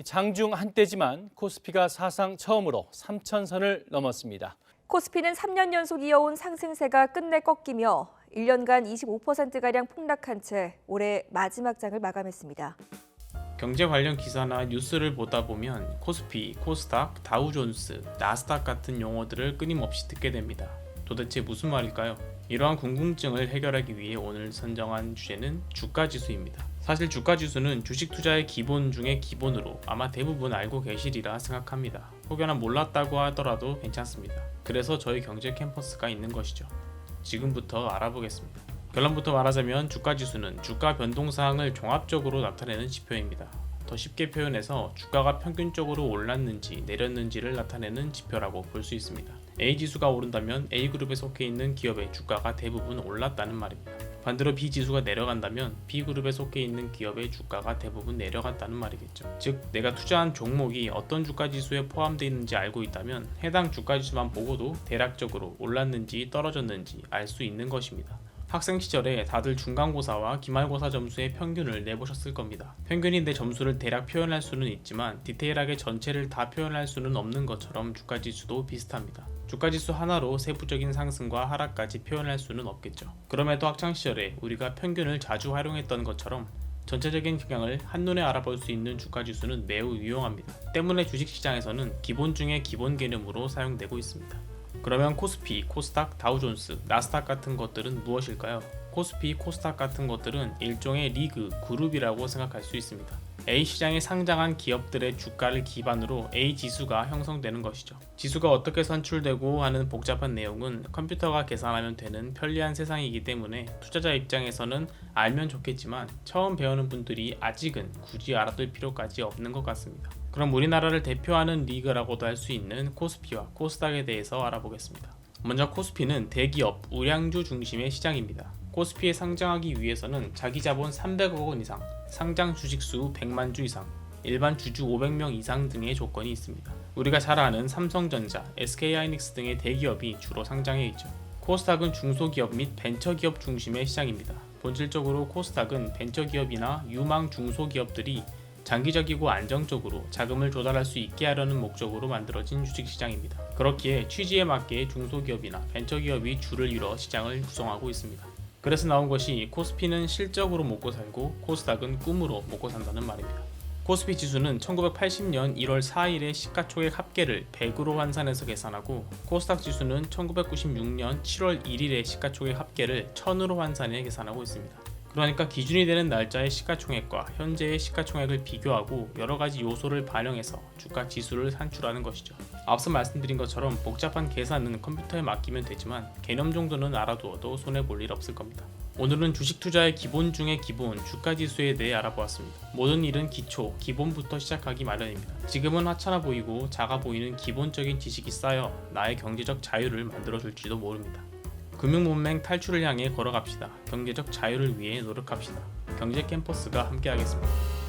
이 장중 한때지만 코스피가 사상 처음으로 3천선을 넘었습니다. 코스피는 3년 연속 이어온 상승세가 끝내 꺾이며 1년간 25%가량 폭락한 채 올해 마지막 장을 마감했습니다. 경제 관련 기사나 뉴스를 보다 보면 코스피, 코스닥, 다우존스, 나스닥 같은 용어들을 끊임없이 듣게 됩니다. 도대체 무슨 말일까요? 이러한 궁금증을 해결하기 위해 오늘 선정한 주제는 주가 지수입니다. 사실 주가 지수는 주식 투자의 기본 중의 기본으로 아마 대부분 알고 계시리라 생각합니다. 혹여나 몰랐다고 하더라도 괜찮습니다. 그래서 저희 경제 캠퍼스가 있는 것이죠. 지금부터 알아보겠습니다. 결론부터 말하자면 주가 지수는 주가 변동 사항을 종합적으로 나타내는 지표입니다. 더 쉽게 표현해서 주가가 평균적으로 올랐는지 내렸는지를 나타내는 지표라고 볼 수 있습니다. A 지수가 오른다면 A 그룹에 속해 있는 기업의 주가가 대부분 올랐다는 말입니다. 반대로 B 지수가 내려간다면 B 그룹에 속해 있는 기업의 주가가 대부분 내려갔다는 말이겠죠. 즉, 내가 투자한 종목이 어떤 주가 지수에 포함되어 있는지 알고 있다면 해당 주가 지수만 보고도 대략적으로 올랐는지 떨어졌는지 알 수 있는 것입니다. 학생 시절에 다들 중간고사와 기말고사 점수의 평균을 내보셨을 겁니다. 평균이 내 점수를 대략 표현할 수는 있지만 디테일하게 전체를 다 표현할 수는 없는 것처럼 주가지수도 비슷합니다. 주가지수 하나로 세부적인 상승과 하락까지 표현할 수는 없겠죠. 그럼에도 학창 시절에 우리가 평균을 자주 활용했던 것처럼 전체적인 경향을 한눈에 알아볼 수 있는 주가지수는 매우 유용합니다. 때문에 주식시장에서는 기본 중의 기본 개념으로 사용되고 있습니다. 그러면 코스피, 코스닥, 다우존스, 나스닥 같은 것들은 무엇일까요? 코스피, 코스닥 같은 것들은 일종의 리그, 그룹이라고 생각할 수 있습니다. A 시장에 상장한 기업들의 주가를 기반으로 A 지수가 형성되는 것이죠. 지수가 어떻게 산출되고 하는 복잡한 내용은 컴퓨터가 계산하면 되는 편리한 세상이기 때문에 투자자 입장에서는 알면 좋겠지만 처음 배우는 분들이 아직은 굳이 알아둘 필요까지 없는 것 같습니다. 그럼 우리나라를 대표하는 리그라고도 할 수 있는 코스피와 코스닥에 대해서 알아보겠습니다. 먼저 코스피는 대기업, 우량주 중심의 시장입니다. 코스피에 상장하기 위해서는 자기 자본 300억 원 이상, 상장 주식 수 100만 주 이상, 일반 주주 500명 이상 등의 조건이 있습니다. 우리가 잘 아는 삼성전자, SK하이닉스 등의 대기업이 주로 상장해 있죠. 코스닥은 중소기업 및 벤처기업 중심의 시장입니다. 본질적으로 코스닥은 벤처기업이나 유망 중소기업들이 장기적이고 안정적으로 자금을 조달할 수 있게 하려는 목적으로 만들어진 주식시장입니다. 그렇기에 취지에 맞게 중소기업이나 벤처기업이 줄을 이뤄 시장을 구성하고 있습니다. 그래서 나온 것이 코스피는 실적으로 먹고 살고 코스닥은 꿈으로 먹고 산다는 말입니다. 코스피 지수는 1980년 1월 4일의 시가총액 합계를 100으로 환산해서 계산하고 코스닥 지수는 1996년 7월 1일의 시가총액 합계를 1000으로 환산해 계산하고 있습니다. 그러니까 기준이 되는 날짜의 시가총액과 현재의 시가총액을 비교하고 여러 가지 요소를 반영해서 주가 지수를 산출하는 것이죠. 앞서 말씀드린 것처럼 복잡한 계산은 컴퓨터에 맡기면 되지만 개념 정도는 알아두어도 손해 볼 일 없을 겁니다. 오늘은 주식 투자의 기본 중의 기본 주가 지수에 대해 알아보았습니다. 모든 일은 기초, 기본부터 시작하기 마련입니다. 지금은 하찮아 보이고 작아 보이는 기본적인 지식이 쌓여 나의 경제적 자유를 만들어 줄지도 모릅니다. 금융문맹 탈출을 향해 걸어갑시다. 경제적 자유를 위해 노력합시다. 경제 캠퍼스가 함께하겠습니다.